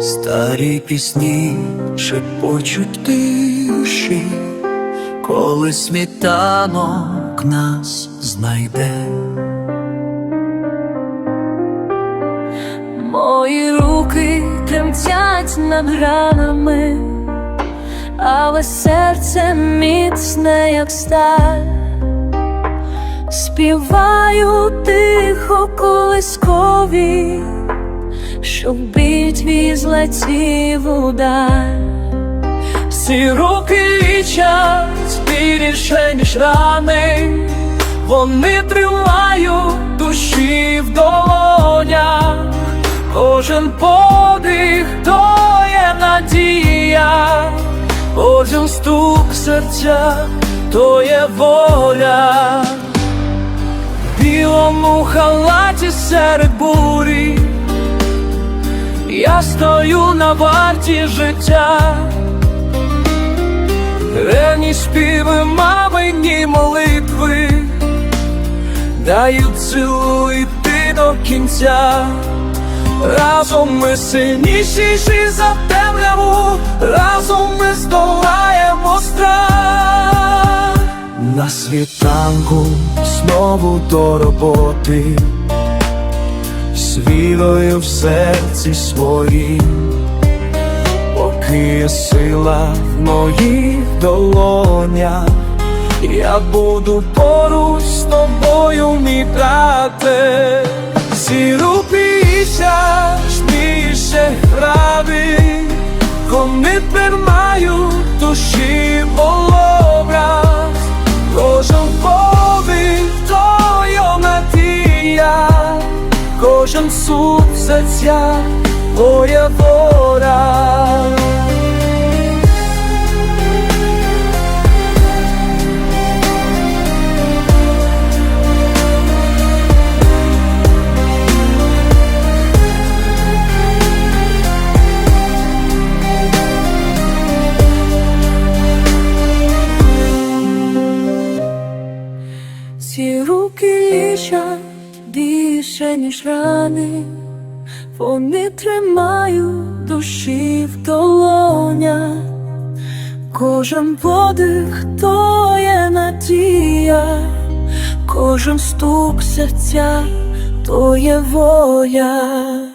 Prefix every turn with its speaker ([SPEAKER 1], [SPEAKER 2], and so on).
[SPEAKER 1] Старі пісні шепочуть тиші, коли світанок нас знайде.
[SPEAKER 2] Мої руки тремтять над гранами, але серце міцне, як сталь. Співаю тихо колискові, щоб твій злетів удаль.
[SPEAKER 3] Всі руки лічать більше, ніж рани, вони тримають душі в долонях, кожен подих то є надія, кожен стук серця то є воля, В білому халаті серед бурі. Стою на варті життя. Рені співи, мамині молитви дають силу йти до кінця. Разом ми сильніші за темряву, разом ми здолаємо страх.
[SPEAKER 1] На світанку знову до роботи, з вірою в серці своїм, поки є сила в моїх долонях, я буду поруч з тобою, мій брате. Сіру пісяш більше гради, вони тримають душі в серця твоя воля.
[SPEAKER 2] Ці руки лічать більше, ніж рани, вони тримають душі в долонях, кожен подих то є надія, кожен стук серця то є воля.